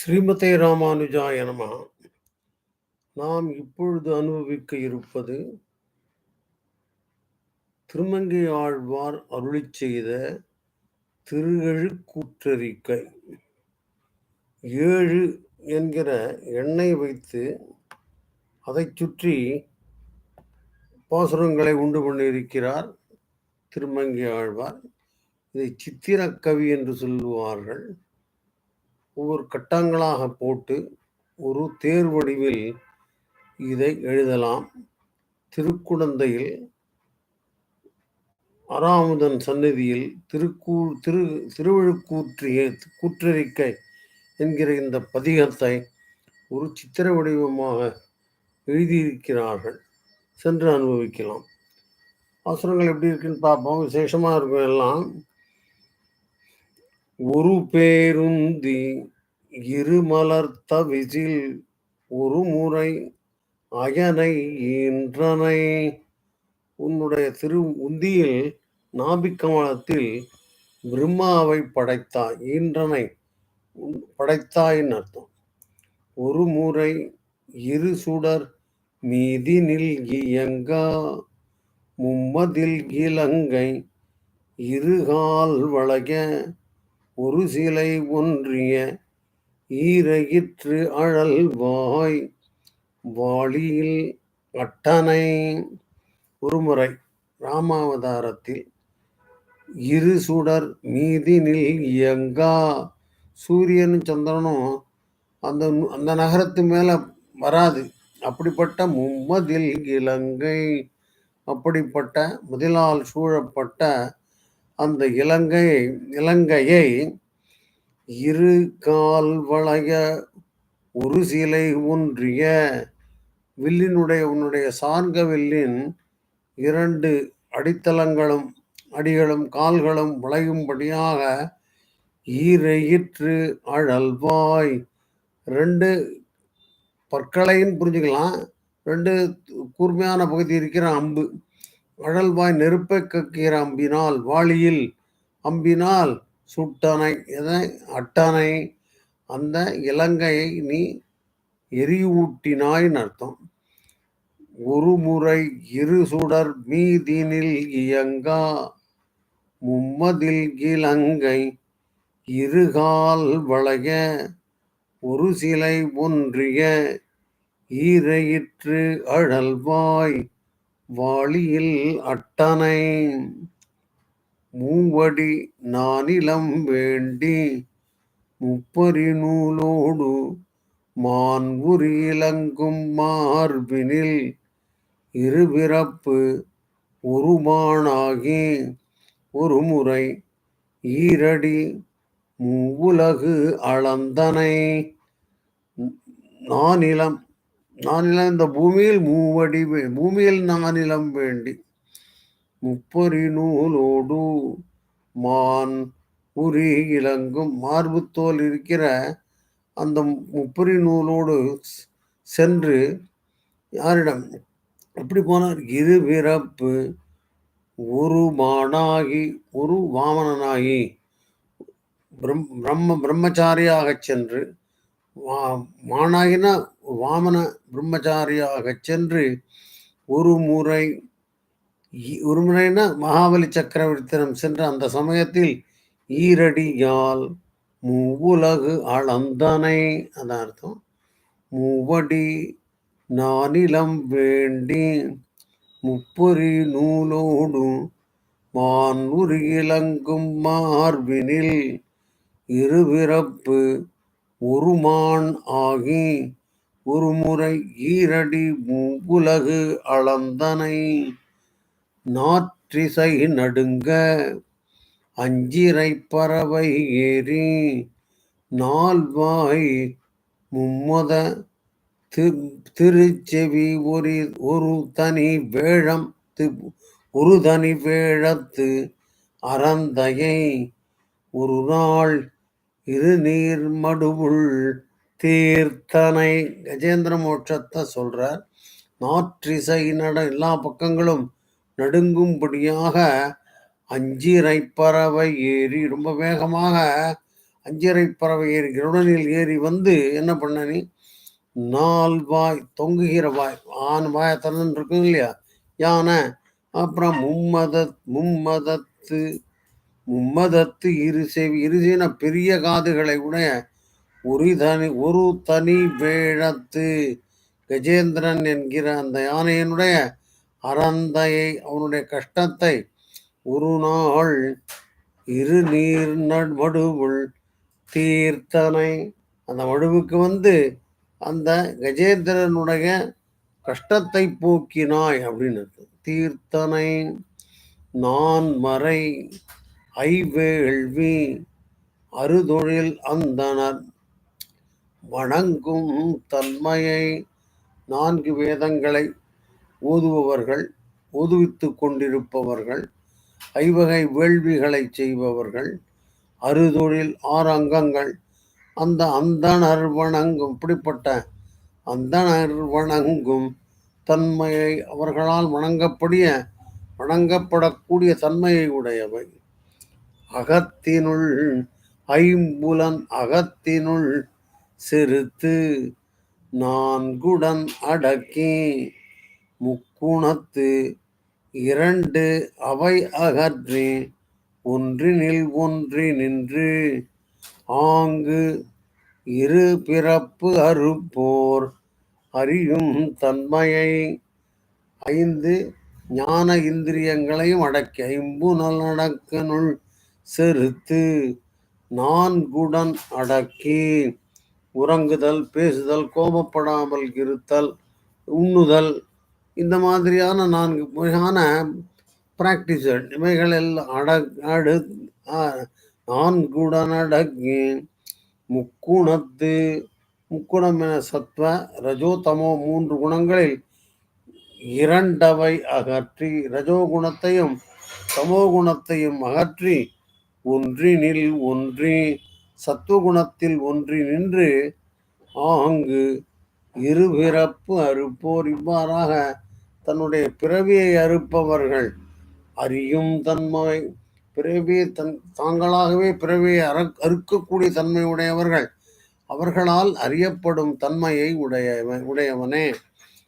ஸ்ரீமதே ராமானுஜாய நமஹ நாம் இப்பொழுது அனுபவிக்க இருப்பது திருமங்கை ஆழ்வார் அருளிச் செய்த திருகழுக்கூற்றறிக்கை. ஏழு என்கிற எண்ணெய் வைத்து அதைச் சுற்றி பாசுரங்களை உண்டு பண்ணியிருக்கிறார் திருமங்கை ஆழ்வார். இதை சித்திரக்கவி என்று சொல்லுவார்கள். ஒவ்வொரு கட்டங்களாக போட்டு ஒரு தேர் வடிவில் இதை எழுதலாம். திருக்குடந்தையில் அராமுதன் சந்நிதியில் திருக்கூ திரு திருவிழுக்கூற்றிய கூற்றறிக்கை என்கிற இந்த பதிகத்தை ஒரு சித்திர வடிவமாக எழுதியிருக்கிறார்கள். சென்று அனுபவிக்கலாம். அவசரங்கள் எப்படி இருக்குன்னு பார்ப்போம். விசேஷமாக இருக்கும் எல்லாம். ஒரு பேருந்தி இருமலர்த்த விசில் ஒரு முறை அயனை ஈன்றனை. உன்னுடைய திரு உந்தியில் நாபிக்கமலத்தில் பிரம்மாவை படைத்தாய் ஈன்றனை. படைத்தாயின் அர்த்தம். ஒரு முறை இரு சுடர் மீதினில் இயங்கா. மும்மதில் இலங்கை இருகால் வளைய ஒரு சிலை ஒன்றிய ஈரயிற்று அழல் வாய் வாளியில் அட்டனை. ஒருமுறை ராமாவதாரத்தில் இரு சுடர் மீதினில் எங்கா சூரியனும் சந்திரனும் அந்த அந்த நகரத்து மேலே வராது. அப்படிப்பட்ட மும்மதில் இலங்கை. அப்படிப்பட்ட முதலால் சூழப்பட்ட அந்த இலங்கை இலங்கையை இரு கால் வளைய ஒரு சிலை ஒன்றிய வில்லினுடைய உன்னுடைய சார்க வில்லின் இரண்டு அடித்தளங்களும் அடிகளும் கால்களும் விளையும்படியாக ஈரையிற்று அழல்வாய். ரெண்டு பற்களையும் புரிஞ்சுக்கலாம். ரெண்டு கூர்மையான பகுதி இருக்கிற அம்பு. வழல்வாய் நெருப்பை கக்கிற அம்பினால் வாளியில் அம்பினால் சுட்டனை எதை? அட்டனை. அந்த இலங்கையை நீ எரியூட்டினாய்னு அர்த்தம். ஒரு முறை இரு சுடர் மீதினில் இயங்கா மும்மதில் இலங்கை இருகால் வளைய ஒரு சிலை ஒன்றிய ஈரையிற்று அழல்வாய் வாளியில் அட்டனை மூவடி நானிலம் வேண்டி முப்பரி நூலோடு மான்புரி இலங்கும் மார்பினில் இருபிறப்பு உருமானாகி ஒருமுறை ஈரடி மூவுலகு அளந்தனை நானிலம் நானிலம் இந்த பூமியில் மூவடி வே- பூமியில் நானிலம் வேண்டி முப்பொறி நூலோடு மான் உரி இலங்கும் மார்புத்தோல் இருக்கிற அந்த முப்பொறி நூலோடு சென்று யாரிடம்? எப்படி போனார். இரு பிறப்பு ஒரு மானாகி ஒரு வாமனனாகி பிரம் பிரம்ம பிரம்மச்சாரியாகச் சென்று வா- மானாகினா வாமன பிரம்மச்சாரியாகச் சென்று ஒரு முறை ஒரு முறைனா மகாபலி சக்கரவர்த்தினம் சென்ற அந்த சமயத்தில் ஈரடியால் மூவுலகு அளந்தனை அதான் அர்த்தம். மூவடி நானிலம் வேண்டி முப்பொறி நூலோடு மான் உருகிலங்கும் மார்பினில் இருபிறப்பு ஒருமான் ஆகி ஒருமுறை ஈரடி மூவுலகு அளந்தனை நாற்றிசை நடுங்க அஞ்சிரை பறவை ஏறி நால்வாய் மும்மத திருச்செவி ஒரு ஒரு தனி வேழம் தி- ஒரு தனி வேழத்து அறந்தையை ஒரு நாள் இரு நீர்மடுவுள் தீர்த்தனை. கஜேந்திர மோட்சத்தை சொல்றார். நாற்றிசை நட எல்லா பக்கங்களும் நடுங்கும்படியாக அஞ்சிரை பறவை ஏறி ரொம்ப வேகமாக அஞ்சிறை பறவை ஏறி கருடனில் ஏறி வந்து என்ன பண்ண நீ? நால்வாய் தொங்குகிற வாய். ஆண் வாய திறந்து இருக்கும் இல்லையா? யானை. அப்புறம் மும்மத மும்மதத்து மும்மதத்து இரு செவி இருசேன பெரிய காதுகளை உடைய ஒரு தனி ஒரு தனி வேழத்து கஜேந்திரன் என்கிற அந்த யானையினுடைய அறந்தையை அவனுடைய கஷ்டத்தை ஒரு நாள் இரு நீர் நடுவுள் தீர்த்தனை அந்த வடுவுக்கு வந்து அந்த கஜேந்திரனுடைய கஷ்டத்தை போக்கினாய் அப்படின்னு தீர்த்தனை நான் மறை ஐவேள்வி அறுதொழில் அந்தனர். வணங்கும் தன்மையை நான்கு வேதங்களை ஓதுபவர்கள் ஓதுவித்து கொண்டிருப்பவர்கள் ஐவகை வேள்விகளை செய்பவர்கள் அறுதொழில் ஆறு அங்கங்கள் அந்த அந்தணர் வணங்கும் இப்படிப்பட்ட அந்தணர் வணங்கும் தன்மையை அவர்களால் வணங்கப்படிய வணங்கப்படக்கூடிய தன்மையை உடையவை. அகத்தினுள் ஐம்புலன் அகத்தினுள் செருத்து நான்குடன் அடக்கி முக்குணத்து இரண்டு அவை அகற்றி ஒன்றினில் ஒன்றி நின்று ஆங்கு இரு பிறப்பு அறுப்போர் அறியும் தன்மையை ஐந்து ஞான இந்திரியங்களையும் அடக்கி ஐம்பு நல் செருத்து நான்குடன் அடக்கி உறங்குதல் பேசுதல் கோபப்படாமல் இருத்தல் உண்ணுதல் இந்த மாதிரியான நான்கு வகையான பிராக்டிஸ்கள் இவைகளில் அடக் அட அடு நான்குடன் அடக்கி முக்குணத்து முக்குணம் என சத்வ ரஜோதமோ மூன்று குணங்களில் இரண்டவை அகற்றி ரஜோ குணத்தையும் தமோ குணத்தையும் அகற்றி ஒன்றினில் ஒன்றி சத்துவகுணத்தில் ஒன்றி நின்று ஆங்கு இருபிறப்பு அறுப்போர் இவ்வாறாக தன்னுடைய பிறவியை அறுப்பவர்கள். அறியும் தன்மை பிறவியை தன் தாங்களாகவே பிறவியை அற அறுக்கக்கூடிய தன்மை உடையவர்கள். அவர்களால் அறியப்படும் தன்மையை உடைய உடையவனே.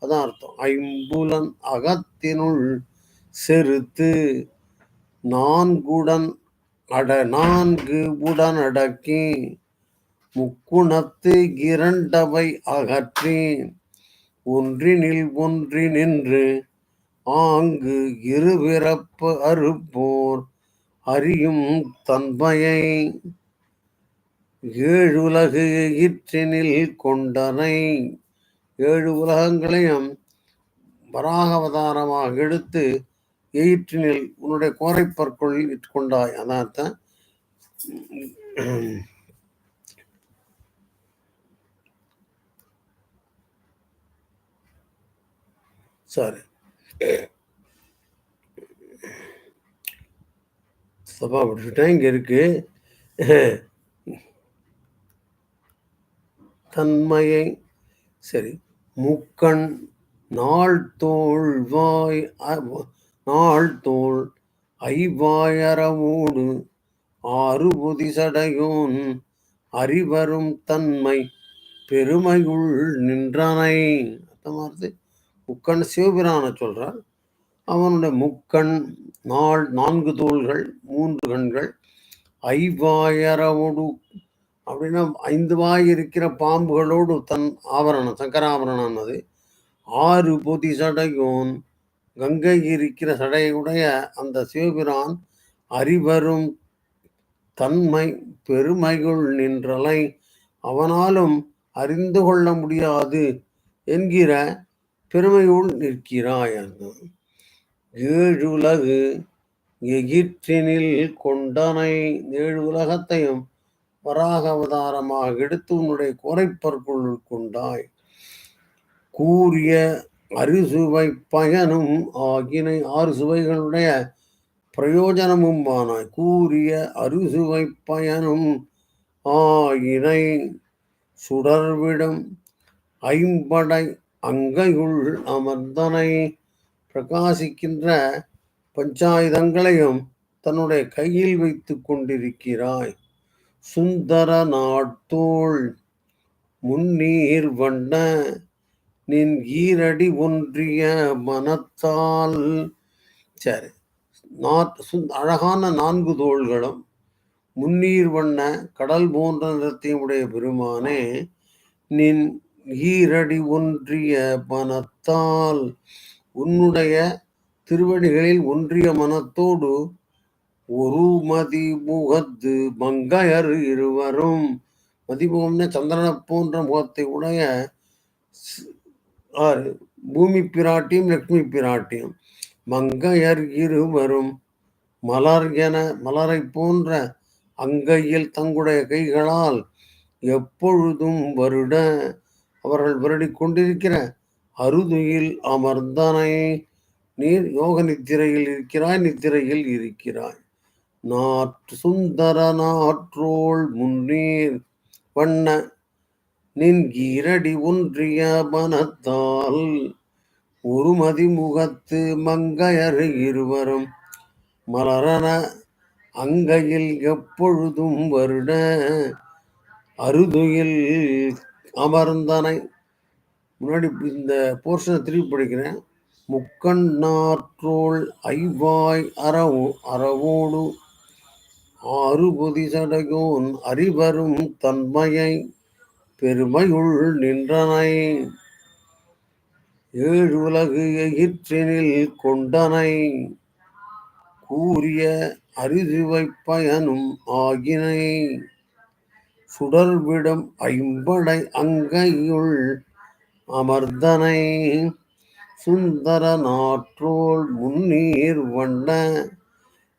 அதான் அர்த்தம். ஐம்புலன் அகத்தினுள் செருத்து நான்குடன் அட நான்கு உடனடக்கி முக்குணத்து இரண்டவை அகற்றி ஒன்றினில் ஒன்றி நின்று ஆங்கு இருபிறப்பு அறுப்போர் அறியும் தன்மையை ஏழுலகு இற்றினில் கொண்டனை. ஏழு உலகங்களையும் வராகவதாரமாக எடுத்து எயிற்றினில் உன்னுடைய கோரைப்பற்குள் இட்டுக்கொண்டாய் அதான் சாரி. தப்பா படிச்சுட்டேன் இங்க இருக்கு. தன்மையை சரி முக்கண் நாள் தோல்வாய் நாள் தோல் ஐவாயரவோடு ஆறுபுதி சடையோன் அறிவரும் தன்மை பெருமையுள் நின்றனை. அர்த்தமானது முக்கண் சிவபிரான சொல்றார். அவனுடைய முக்கண் நாள் நான்கு தோள்கள் மூன்று கண்கள் ஐவாயரவோடு அப்படின்னா ஐந்து வாய் இருக்கிற பாம்புகளோடு தன் ஆபரணம் சங்கராபரணம் அது ஆறு பொதி சடையோன் கங்கை இருக்கிற சடையுடைய அந்த சிவபிரான் அறிவரும் தன்மை பெருமைகள் நின்றலை. அவனாலும் அறிந்து கொள்ள முடியாது என்கிற பெருமையுள் நிற்கிறாய் ஏழுலகு எகிற்றினில் கொண்டனை ஏழு உலகத்தையும் வராக அவதாரமாக எடுத்து உன்னுடைய குறைப்பற்குள் கொண்டாய். கூறிய அறுசுவை பயனும் ஆகினை ஆறு சுவைகளுடைய பிரயோஜனமும் ஆனாய். கூறிய அறுசுவை பயனும் ஆகினை சுடர்விடும் ஐம்படை அங்கையுள் அமர்ந்தனை பிரகாசிக்கின்ற பஞ்சாயுதங்களையும் தன்னுடைய கையில் வைத்து கொண்டிருக்கிறாய். சுந்தர நாட்டோள் முன்னீர் வண்ண நின் ஈரடி ஒன்றிய மனத்தால். சரி. அழகான நான்கு தோள்களும் முன்னீர் வண்ண கடல் போன்ற நிறத்தையுடைய பெருமானே நின் ஈரடி ஒன்றிய மனத்தால் உன்னுடைய திருவடிகளில் ஒன்றிய மனத்தோடு ஒரு மதி முகத்து மங்கையர் இருவரும். மதிமுகம்னு சந்திரனை போன்ற முகத்தை உடைய ஆறு பூமி பிராட்டியும் லக்ஷ்மி பிராட்டியும் மங்கையர் இருவரும் மலர் என மலரை போன்ற அங்கையில் தங்களுடைய கைகளால் எப்பொழுதும் வருட அவர்கள் வருடி கொண்டிருக்கிற அருதுயில் அமர்ந்தனை. நீர் யோக நித்திரையில் இருக்கிறாய் நித்திரையில் இருக்கிறாய். நாற்று சுந்தர நாற்றோள் முன்னீர் வண்ண நின் ஈரடி ஒன்றிய மனத்தால் ஒரு மதிமுகத்து மங்கையர் இருவரும் மலரன அங்கையில் எப்பொழுதும் வருட அருதுயில் அமர்ந்தனை. முன்னாடி இந்த போர்ஷனை திருப்பி படிக்கிறேன். முக்கண் நாற்றோள் ஐவாய் அறவோ அறவோடு ஆறுபொதி சடையோன் அறிவரும் தன்மையை பெருமையுள் நின்றனை ஏழு உலகு எயிற்றினில் கொண்டனை கூறிய அரிதுவை பயனும் ஆகினை. சுடர்விடம் ஐம்படை அங்கையுள் அமர்தனை சுந்தர நாற்றோள் முன்னீர் வண்ண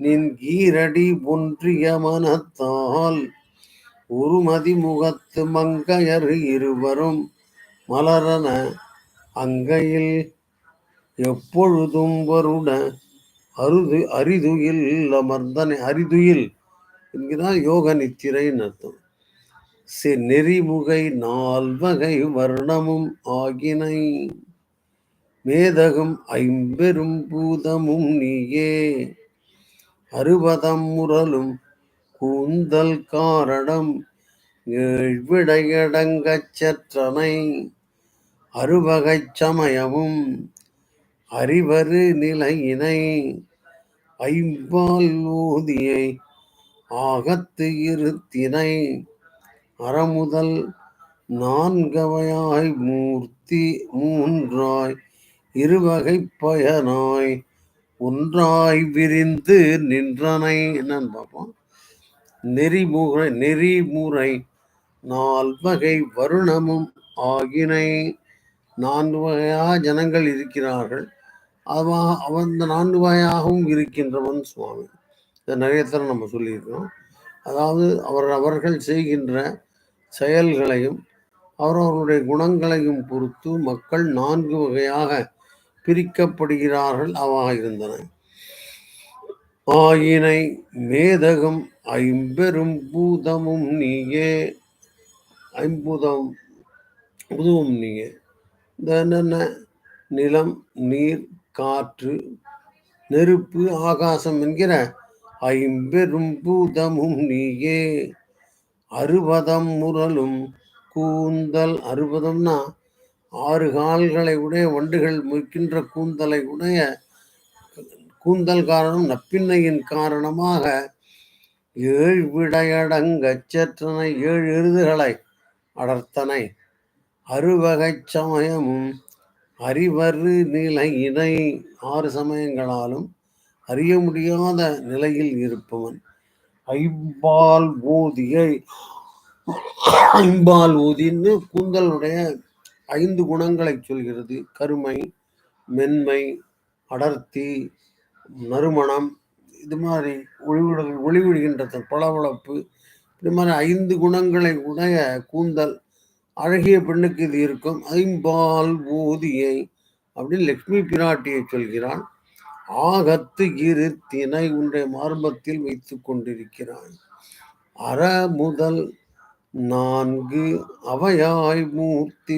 நின் கீரடி ஒன்றிய மனத்தால் உருமதி முகத்து மங்கையர் இருவரும் மலரன அங்கையில் எப்பொழுதும் வருட அருது அரிதுயில் அமர்ந்தனை அரிதுயில் என்கிறார் யோக நித்திரைன்னு அர்த்தம் செ நெறிமுகை நால்வகை வர்ணமும் ஆகினை. மேதகம் ஐம்பெரும் பூதமும் நீயே. அறுபதம் முரலும் கூந்தல் காரணம் ஏழ்விடையடங்கச் சற்றனை அறுவகைச் சமயமும் அறிவரு நிலையினை ஐம்பால் ஊதியை ஆகத்து இருத்தினை அறமுதல் நான்கவையாய் மூர்த்தி மூன்றாய் இருவகை பயனாய் ஒன்றாய் விரிந்து நின்றனை. என்னன்னு பார்ப்போம். நெறிமுறை நெறிமுறை. நால்வகை வருணமும் ஆகினை. நான்கு வகையாக ஜனங்கள் இருக்கிறார்கள். அவா அவன் நான்கு வகையாகவும் இருக்கின்றவன் சுவாமி. இதை நிறைய தரம் நம்ம சொல்லியிருக்கோம் அதாவது அவர் அவர்கள் செய்கின்ற செயல்களையும் அவரவர்களுடைய குணங்களையும் பொறுத்து மக்கள் நான்கு வகையாக பிரிக்கப்படுகிறார்கள் அவாக இருந்தன. ஆயினை மேதகம் ஐம்பெரும் பூதமும் நீயே. ஐம்பூதம் உதவும் நீங்க இந்த என்னென்ன நிலம் நீர் காற்று நெருப்பு ஆகாசம் என்கிற ஐம்பெரும் பூதமும் நீயே. அறுபதம் முரலும் கூந்தல் அறுபதம்னா ஆறு கால்களை உடைய வண்டுகள் முக்கின்ற கூந்தலை உடைய கூந்தல் காரணம் நப்பின்னையின் காரணமாக ஏழு விடையடங்கச்சற்றனை ஏழு எருதுகளை அடர்த்தனை அறுவகை சமயமும் அறிவரு நிலையினை ஆறு சமயங்களாலும் அறிய முடியாத நிலையில் இருப்பவன். ஐம்பால் ஊதியை ஐம்பால் ஊதின்னு கூந்தலுடைய ஐந்து குணங்களை சொல்கிறது. கருமை மென்மை அடர்த்தி நறுமணம் இது மாதிரி ஒளிவிட ஒளிவிடுகின்ற பளபளப்பு இது மாதிரி ஐந்து குணங்களை உடைய கூந்தல் அழகிய பெண்ணுக்கு இது இருக்கும். ஐம்பால் ஊதியை அப்படின்னு லக்ஷ்மி பிராட்டியை சொல்கிறான். ஆகத்து இரு தினை உன்றை மார்பத்தில் வைத்து கொண்டிருக்கிறான் அற முதல் நான்கு அவையாய் மூர்த்தி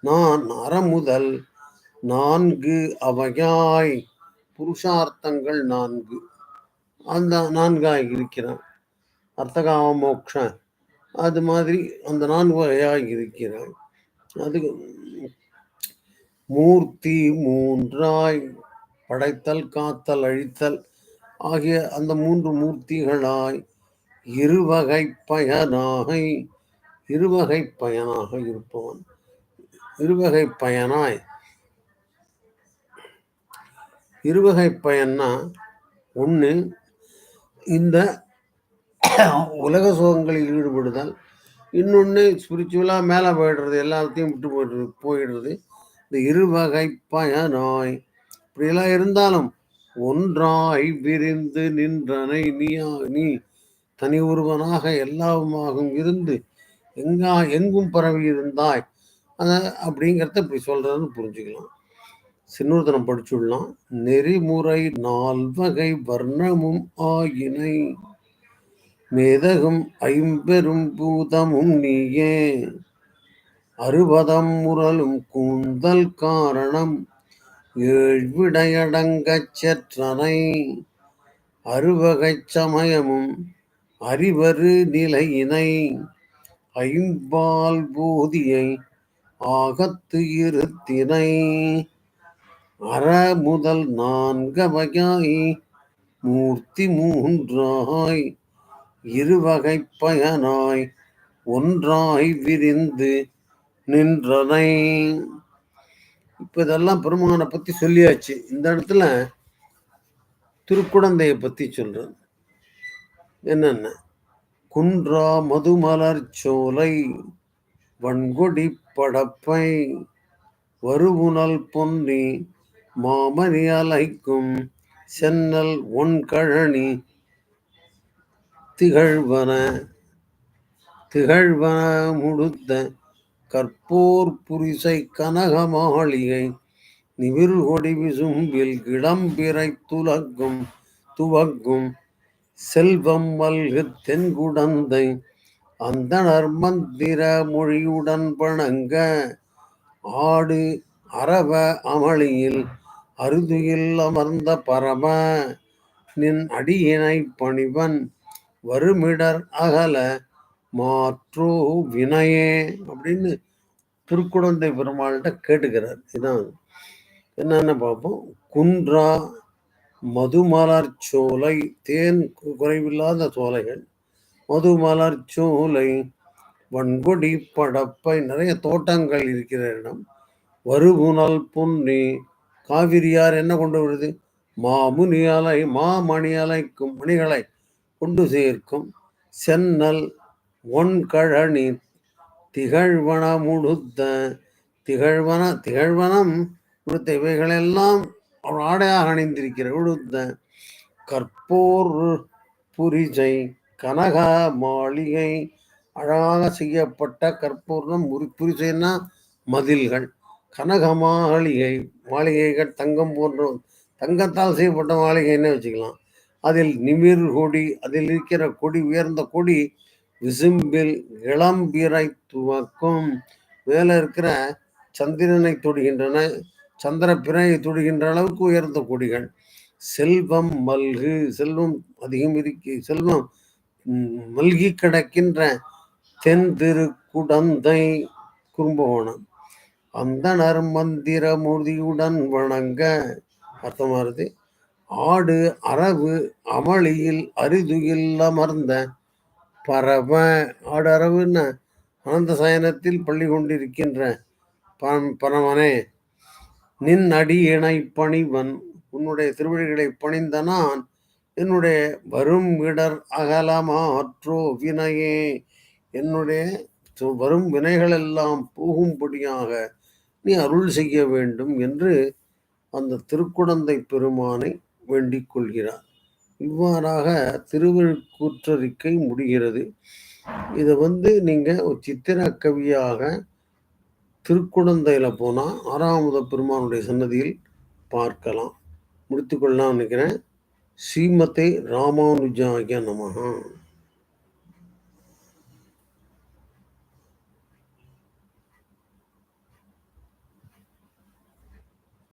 நான் அறமுதல் நான்கு அவையாய் புருஷார்த்தங்கள் நான்கு. அந்த நான்காக இருக்கிறான். அர்த்தகாம மோக்ஷ அது மாதிரி அந்த நான்கு வகையாக இருக்கிறான். அது மூர்த்தி மூன்றாய் படைத்தல் காத்தல் அழித்தல் ஆகிய அந்த மூன்று மூர்த்திகளாய் இருவகை பயனாக இருவகை பயனாக இருப்பவன். இருவகை பயனாய். இருவகை பயன்னா ஒன்று இந்த உலக சுகங்களில் ஈடுபடுதல் இன்னொன்று ஸ்பிரிச்சுவலாக மேலே போயிடுறது எல்லாத்தையும் விட்டு போயிடுறது போயிடுறது இந்த இருவகை பயனாய் இப்படியெல்லாம் இருந்தாலும் ஒன்றாய் விரிந்து நின்றனை நீயா நீ தனி ஒருவனாக எல்லாவுமாகவும் இருந்து எங்கா எங்கும் பரவி இருந்தாய். அதை அப்படிங்கிறத இப்படி சொல்கிறதுன்னு புரிஞ்சுக்கலாம். சின்னூர்தனம் படிச்சுடலாம். நெறிமுறை நால்வகை வர்ணமும் ஆயினை. மேதகும் ஐம்பெரும் பூதமும் நீயே. அறுபதம் முரலும் கூந்தல் காரணம். ஏழ்விடையடங்கச் செற்றனை. அறுவகைச் சமயமும் அறிவரு நிலையினை. ஐம்பால் போதியை ஆகத்து இருத்தினை. அற முதல் நான்கவையாய் மூர்த்தி மூன்றாய். இருவகை பயனாய். ஒன்றாய் விரிந்து நின்றனை. இப்ப இதெல்லாம் பெருமானை பத்தி சொல்லியாச்சு. இந்த இடத்துல திருக்குடந்தையை பத்தி சொல்றேன் என்னென்ன? குன்றா மதுமலர் சோலை வன்கொடி படப்பை வருவுணல் பொன்னி மாமணி அலைக்கும் சென்னல் ஒன்கழனி திகழ்வன திகழ்வன முடுத்த கற்போர் புரிசை கனக மாளிகை நிவிர்கொடி விசும்பில் கிளம்பிரை துலக்கும் துவக்கும் செல்வம் மல்கு தென்குடந்தை அந்தனர் மந்திர மொழியுடன் பணங்க ஆடு அரவ அமளியில் அருதுயில் அமர்ந்த பரம நின் அடியினை பணிவன் வருமிடர் அகல மாற்றோ வினையே அப்படின்னு திருக்குடந்தை பெருமாள்கிட்ட கேட்டுக்கிறார். இதான். என்னென்ன பார்ப்போம். குன்றா மதுமலர் சோலை தேன் குறைவில்லாத சோலைகள் மதுமலர் சோலை வன்கொடி படப்பை நிறைய தோட்டங்கள் இருக்கிற இடம் வருகுணல் பொன்னி காவிரியார் என்ன கொண்டு வருது? மாமுனி அலை மாமணி அலைக்கும் மணிகளை கொண்டு சேர்க்கும் சென்னல் ஒன்கழனி திகழ்வன முழுத்த திகழ்வன திகழ்வனம் கொடுத்த இவைகளெல்லாம் அவள் ஆடையாக அணிந்திருக்கிற விழுத்த கற்போர் புரிஜை கனக மாளிகை அழகாக செய்யப்பட்ட கற்பூர்ணம் முறி புரிசைன்னா மதில்கள். கனக மாளிகை மாளிகைகள் தங்கம் போன்ற தங்கத்தால் செய்யப்பட்ட மாளிகைன்னு வச்சுக்கலாம்? அதில் நிமிர் கொடி அதில் இருக்கிற கொடி உயர்ந்த கொடி விசும்பில் இளம்பிரை துவக்கும். மேலே இருக்கிற சந்திரனை தொடுகின்றன சந்திர பிறையை தொடுகின்ற அளவுக்கு உயர்ந்த கொடிகள். செல்வம் மல்கு செல்வம் அதிகம் இருக்கு செல்வம் மல்கி கிடக்கின்ற தென் திருக்குடந்தை கும்பகோணம் அந்தனர் மந்திர மூர்த்தியுடன் வணங்க அர்த்தமானது. ஆடு அரவு அமளியில் அரிதுயில் அமர்ந்த பரவ ஆடு அரவுன்னு அனந்த சயனத்தில் பள்ளி கொண்டிருக்கின்ற பரமனே நின் அடியினை பணிவன் உன்னுடைய திருவடிகளை பணிந்த நான் என்னுடைய வரும் இடர் அகலமாற்றோ வினையே. என்னுடைய வரும் வினைகள் எல்லாம் போகும்படியாக நீ அருள் செய்ய வேண்டும் என்று அந்த திருக்குடந்தை பெருமானை வேண்டிக் கொள்கிறார். இவ்வாறாக திருவிழுக்கூற்றறிக்கை முடிகிறது. இதை வந்து நீங்கள் ஒரு சித்திர கவியாக திருக்குடந்தையில் போனால் ஆறாமத பெருமானுடைய சன்னதியில் பார்க்கலாம். முடித்துக்கொள்ளலாம் நினைக்கிறேன். ஸ்ரீமத்தை ராமானுஜாகிய நமகா